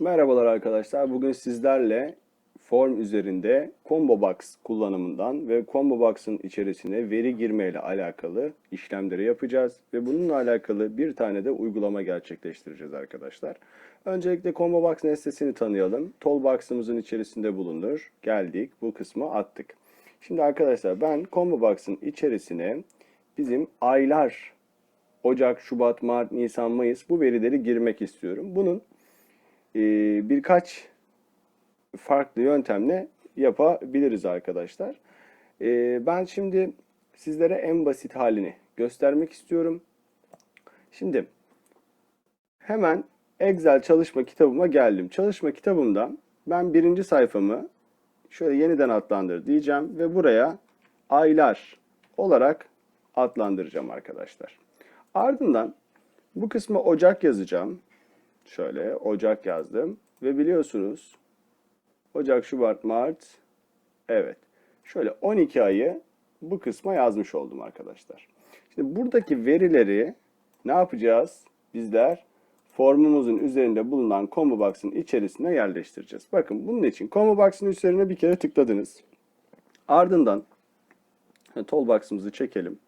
Merhabalar arkadaşlar. Bugün sizlerle form üzerinde Combo Box kullanımından ve Combo Box'ın içerisine veri girme ile alakalı işlemleri yapacağız ve bununla alakalı bir tane de uygulama gerçekleştireceğiz arkadaşlar. Öncelikle Combo Box nesnesini tanıyalım. Toolbox'ımızın içerisinde bulunur. Geldik, bu kısmı attık. Şimdi arkadaşlar ben Combo Box'ın içerisine bizim aylar Ocak, Şubat, Mart, Nisan, Mayıs bu verileri girmek istiyorum. Bunun e, birkaç farklı yöntemle yapabiliriz arkadaşlar. E, ben şimdi sizlere en basit halini göstermek istiyorum. Şimdi hemen Excel çalışma kitabıma geldim. Çalışma kitabımdan ben birinci sayfamı şöyle yeniden adlandır diyeceğim ve buraya aylar olarak adlandıracağım arkadaşlar. Ardından bu kısma Ocak yazacağım. Şöyle Ocak yazdım ve biliyorsunuz Ocak, Şubat, Mart evet. Şöyle 12 ayı bu kısma yazmış oldum arkadaşlar. Şimdi buradaki verileri ne yapacağız? Bizler formumuzun üzerinde bulunan combo box'ın içerisine yerleştireceğiz. Bakın bunun için combo box'ın üzerine bir kere tıkladınız. Ardından toolbox'ımızı çekelim.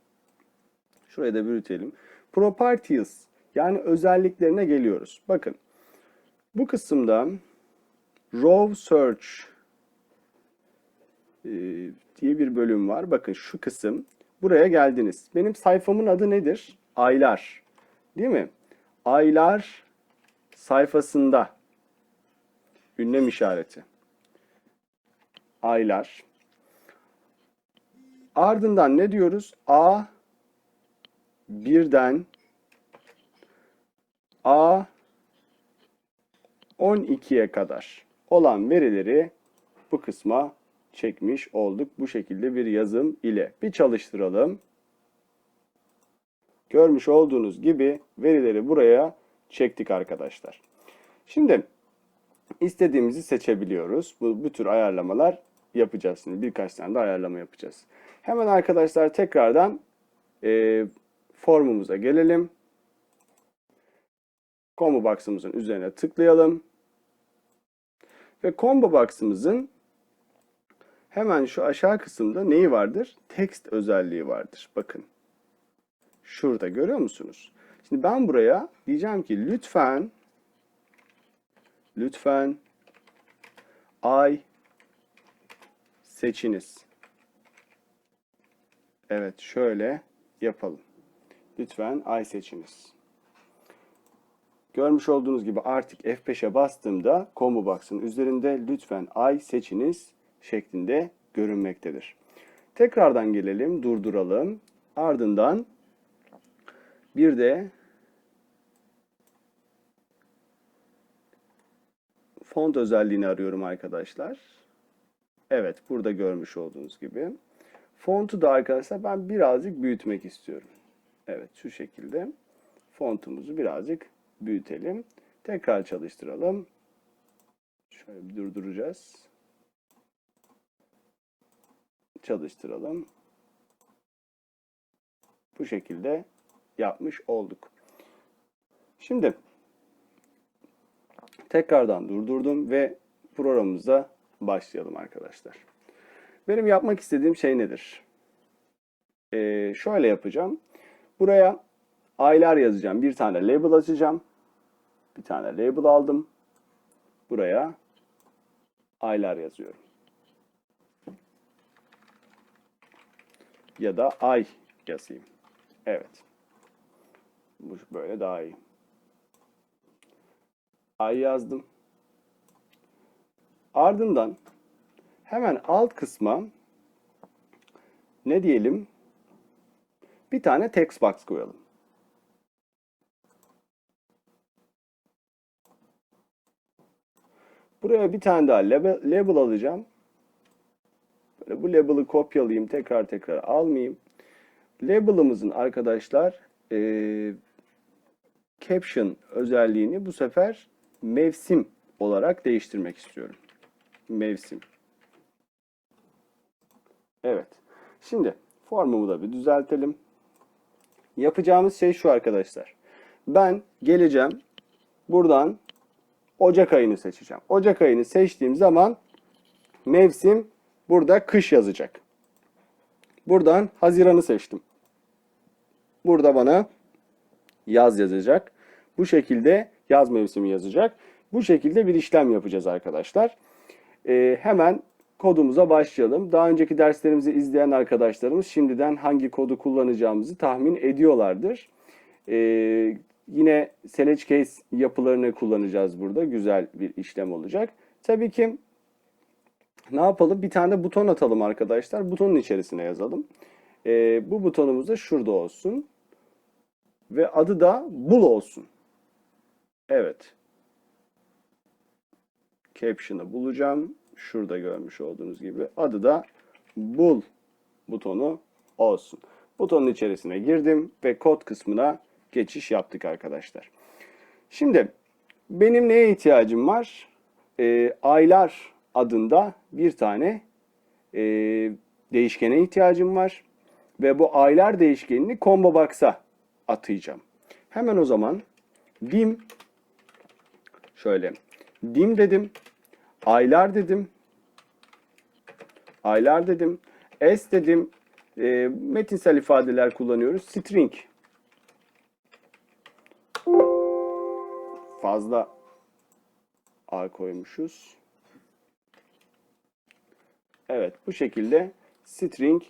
Şurayı da büyütelim. Properties yani özelliklerine geliyoruz. Bakın bu kısımda Row Search e, diye bir bölüm var. Bakın şu kısım. Buraya geldiniz. Benim sayfamın adı nedir? Aylar. Değil mi? Aylar sayfasında ünlem işareti. Aylar. Ardından ne diyoruz? A birden A 12'ye kadar olan verileri bu kısma çekmiş olduk. Bu şekilde bir yazım ile bir çalıştıralım. Görmüş olduğunuz gibi verileri buraya çektik arkadaşlar. Şimdi istediğimizi seçebiliyoruz. Bu, bu tür ayarlamalar yapacağız. Şimdi birkaç tane de ayarlama yapacağız. Hemen arkadaşlar tekrardan e, formumuza gelelim. Combo box'ımızın üzerine tıklayalım. Ve combo box'ımızın hemen şu aşağı kısımda neyi vardır? Text özelliği vardır. Bakın. Şurada görüyor musunuz? Şimdi ben buraya diyeceğim ki lütfen lütfen ay seçiniz. Evet şöyle yapalım. Lütfen ay seçiniz. Görmüş olduğunuz gibi artık F5'e bastığımda combo box'ın üzerinde lütfen ay seçiniz şeklinde görünmektedir. Tekrardan gelelim, durduralım. Ardından bir de font özelliğini arıyorum arkadaşlar. Evet, burada görmüş olduğunuz gibi. Fontu da arkadaşlar ben birazcık büyütmek istiyorum. Evet, şu şekilde fontumuzu birazcık büyütelim. Tekrar çalıştıralım. Şöyle bir durduracağız. Çalıştıralım. Bu şekilde yapmış olduk. Şimdi tekrardan durdurdum ve programımıza başlayalım arkadaşlar. Benim yapmak istediğim şey nedir? Ee, şöyle yapacağım. Buraya aylar yazacağım. Bir tane label açacağım. Bir tane label aldım. Buraya aylar yazıyorum. Ya da ay yazayım. Evet. Bu böyle daha iyi. Ay yazdım. Ardından hemen alt kısma ne diyelim? Bir tane text box koyalım. Buraya bir tane daha label, label alacağım. Böyle bu label'ı kopyalayayım. Tekrar tekrar almayayım. Label'ımızın arkadaşlar e, caption özelliğini bu sefer mevsim olarak değiştirmek istiyorum. Mevsim. Evet. Şimdi formumu da bir düzeltelim. Yapacağımız şey şu arkadaşlar. Ben geleceğim. Buradan Ocak ayını seçeceğim. Ocak ayını seçtiğim zaman mevsim burada kış yazacak. Buradan Haziran'ı seçtim. Burada bana yaz yazacak. Bu şekilde yaz mevsimi yazacak. Bu şekilde bir işlem yapacağız arkadaşlar. Ee, hemen kodumuza başlayalım. Daha önceki derslerimizi izleyen arkadaşlarımız şimdiden hangi kodu kullanacağımızı tahmin ediyorlardır. Ee, yine select case yapılarını kullanacağız burada. Güzel bir işlem olacak. Tabii ki ne yapalım? Bir tane buton atalım arkadaşlar. Butonun içerisine yazalım. Ee, bu butonumuz da şurada olsun. Ve adı da bul olsun. Evet. Caption'ı bulacağım. Şurada görmüş olduğunuz gibi. Adı da bul butonu olsun. Butonun içerisine girdim ve kod kısmına geçiş yaptık arkadaşlar. Şimdi benim neye ihtiyacım var? Ee, aylar adında bir tane e, değişkene ihtiyacım var. Ve bu aylar değişkenini combo box'a atayacağım. Hemen o zaman dim şöyle dim dedim. Aylar dedim. Aylar dedim. S dedim. E, metinsel ifadeler kullanıyoruz. String. Fazla A koymuşuz. Evet bu şekilde string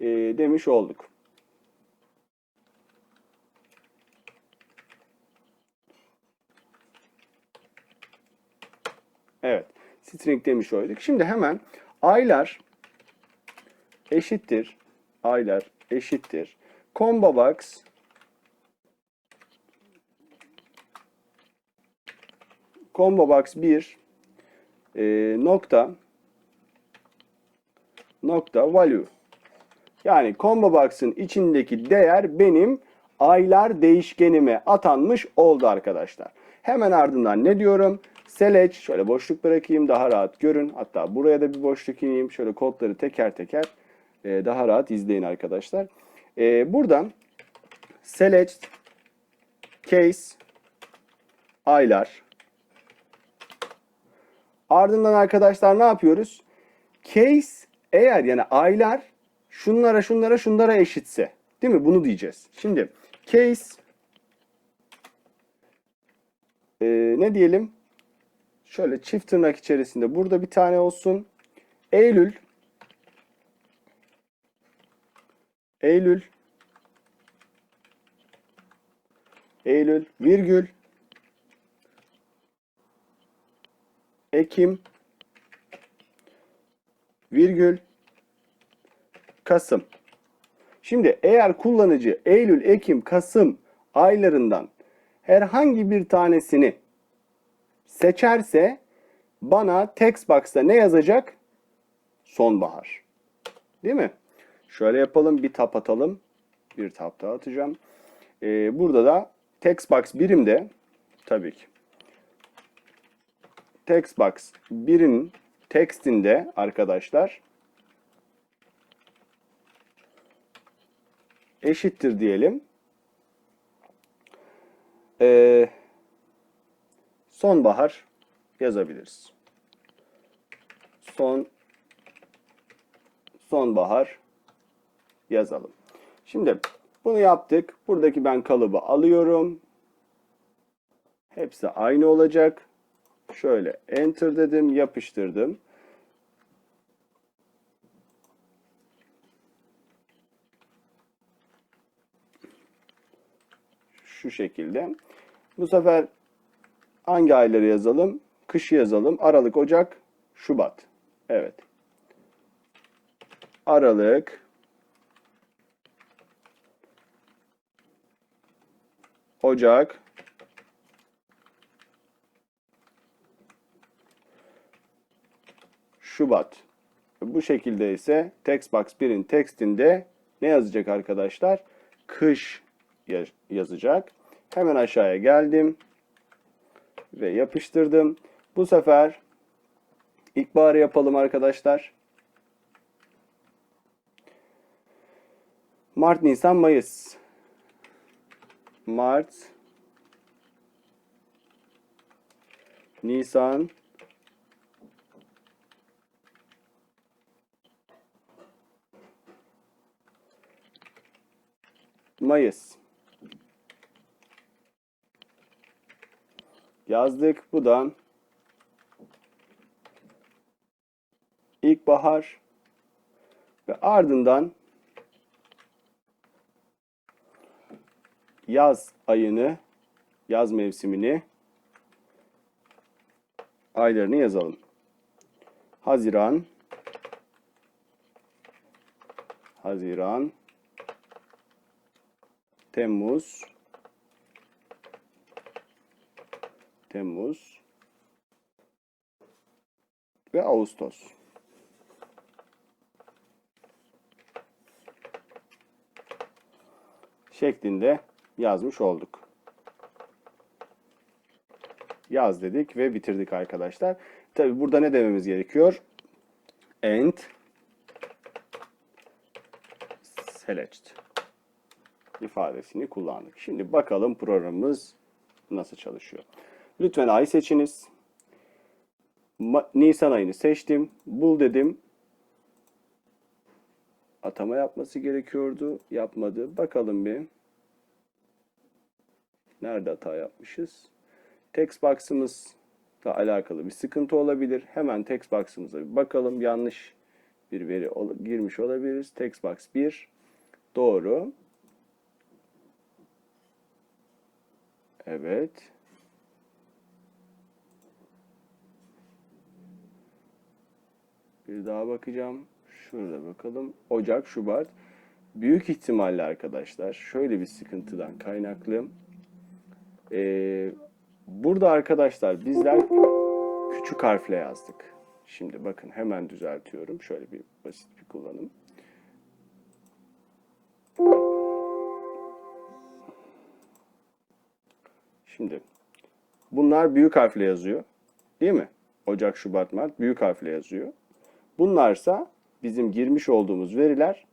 e, demiş olduk. Evet. String demiş olduk. Şimdi hemen aylar eşittir. Aylar eşittir. Combo box combo box 1 e, nokta nokta value. Yani combo box'ın içindeki değer benim aylar değişkenime atanmış oldu arkadaşlar. Hemen ardından ne diyorum? Select, şöyle boşluk bırakayım daha rahat görün. Hatta buraya da bir boşluk ineyim. Şöyle kodları teker teker e, daha rahat izleyin arkadaşlar. E, buradan select case aylar. Ardından arkadaşlar ne yapıyoruz? Case eğer yani aylar şunlara şunlara şunlara eşitse değil mi? Bunu diyeceğiz. Şimdi case e, ne diyelim? Şöyle çift tırnak içerisinde burada bir tane olsun. Eylül Eylül Eylül virgül Ekim virgül Kasım. Şimdi eğer kullanıcı Eylül, Ekim, Kasım aylarından herhangi bir tanesini seçerse bana text box'ta ne yazacak? Sonbahar. Değil mi? Şöyle yapalım. Bir tap atalım. Bir tap daha atacağım. Ee, burada da text box birimde tabii ki text box birin textinde arkadaşlar eşittir diyelim. Ee, sonbahar yazabiliriz. Son sonbahar yazalım. Şimdi bunu yaptık. Buradaki ben kalıbı alıyorum. Hepsi aynı olacak. Şöyle enter dedim, yapıştırdım. Şu şekilde. Bu sefer hangi ayları yazalım? Kışı yazalım. Aralık, Ocak, Şubat. Evet. Aralık, Ocak, Şubat. Bu şekilde ise textbox 1'in textinde ne yazacak arkadaşlar? Kış yazacak. Hemen aşağıya geldim ve yapıştırdım. Bu sefer ilkbaharı yapalım arkadaşlar. Mart, Nisan, Mayıs. Mart, Nisan, Mayıs. Yazdık. Bu da ilkbahar ve ardından yaz ayını, yaz mevsimini aylarını yazalım. Haziran Haziran Temmuz Temmuz ve Ağustos. şeklinde yazmış olduk. Yaz dedik ve bitirdik arkadaşlar. Tabi burada ne dememiz gerekiyor? And select ifadesini kullandık. Şimdi bakalım programımız nasıl çalışıyor. Lütfen ay seçiniz. Ma- Nisan ayını seçtim. Bul dedim. Atama yapması gerekiyordu. Yapmadı. Bakalım bir. Nerede hata yapmışız? Text box'ımızla alakalı bir sıkıntı olabilir. Hemen text box'ımıza bir bakalım. Yanlış bir veri girmiş olabiliriz. Text box 1. Doğru. Evet. Bir daha bakacağım. Şurada bakalım. Ocak, Şubat. Büyük ihtimalle arkadaşlar şöyle bir sıkıntıdan kaynaklı. Ee, burada arkadaşlar bizler küçük harfle yazdık. Şimdi bakın hemen düzeltiyorum. Şöyle bir basit bir kullanım. Şimdi bunlar büyük harfle yazıyor. Değil mi? Ocak, Şubat, Mart büyük harfle yazıyor. Bunlarsa bizim girmiş olduğumuz veriler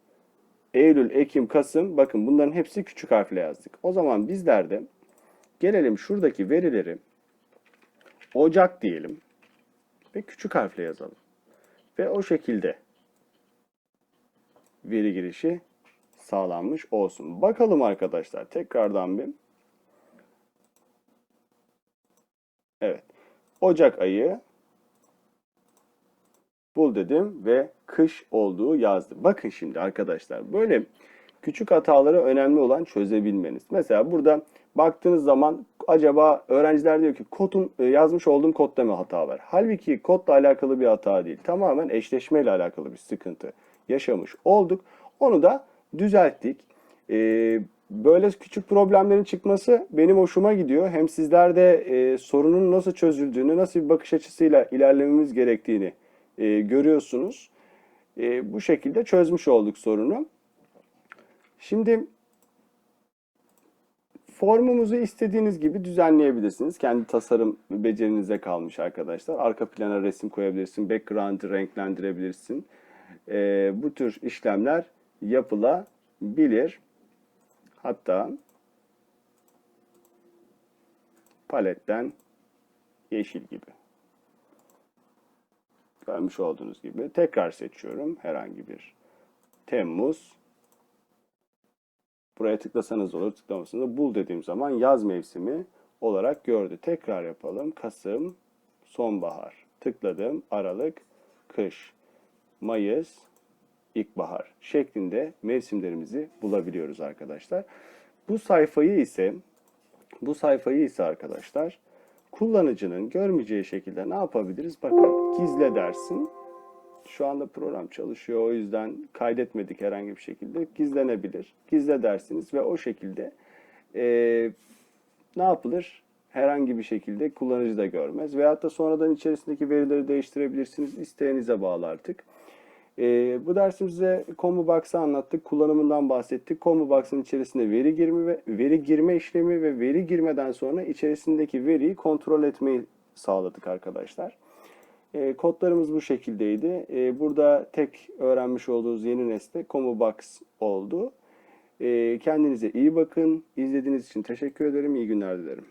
Eylül, Ekim, Kasım bakın bunların hepsi küçük harfle yazdık. O zaman bizler de gelelim şuradaki verileri Ocak diyelim ve küçük harfle yazalım. Ve o şekilde veri girişi sağlanmış olsun. Bakalım arkadaşlar tekrardan bir. Evet. Ocak ayı bul dedim ve kış olduğu yazdı. Bakın şimdi arkadaşlar böyle küçük hataları önemli olan çözebilmeniz. Mesela burada baktığınız zaman acaba öğrenciler diyor ki kodun e, yazmış olduğum kodda mı hata var? Halbuki kodla alakalı bir hata değil. Tamamen eşleşmeyle alakalı bir sıkıntı yaşamış olduk. Onu da düzelttik. Ee, böyle küçük problemlerin çıkması benim hoşuma gidiyor. Hem sizlerde e, sorunun nasıl çözüldüğünü, nasıl bir bakış açısıyla ilerlememiz gerektiğini e, görüyorsunuz. E, bu şekilde çözmüş olduk sorunu. Şimdi formumuzu istediğiniz gibi düzenleyebilirsiniz. Kendi tasarım becerinize kalmış arkadaşlar. Arka plana resim koyabilirsin, background'ı renklendirebilirsin. E, bu tür işlemler yapılabilir. Hatta paletten yeşil gibi. Görmüş olduğunuz gibi tekrar seçiyorum herhangi bir Temmuz. Buraya tıklasanız olur, tıklamasanız da bul dediğim zaman yaz mevsimi olarak gördü. Tekrar yapalım. Kasım, sonbahar. Tıkladım. Aralık, kış, Mayıs, ilkbahar şeklinde mevsimlerimizi bulabiliyoruz arkadaşlar. Bu sayfayı ise bu sayfayı ise arkadaşlar kullanıcının görmeyeceği şekilde ne yapabiliriz? Bakın gizle dersin. Şu anda program çalışıyor o yüzden kaydetmedik herhangi bir şekilde. Gizlenebilir. Gizle dersiniz ve o şekilde e, ne yapılır? Herhangi bir şekilde kullanıcı da görmez. Veyahut da sonradan içerisindeki verileri değiştirebilirsiniz. İsteğinize bağlı artık. Ee, bu dersimizde Combo Box'ı anlattık. Kullanımından bahsettik. Combo Box'ın içerisinde veri girme ve veri girme işlemi ve veri girmeden sonra içerisindeki veriyi kontrol etmeyi sağladık arkadaşlar. Ee, kodlarımız bu şekildeydi. Ee, burada tek öğrenmiş olduğunuz yeni nesne Combo Box oldu. Ee, kendinize iyi bakın. İzlediğiniz için teşekkür ederim. İyi günler dilerim.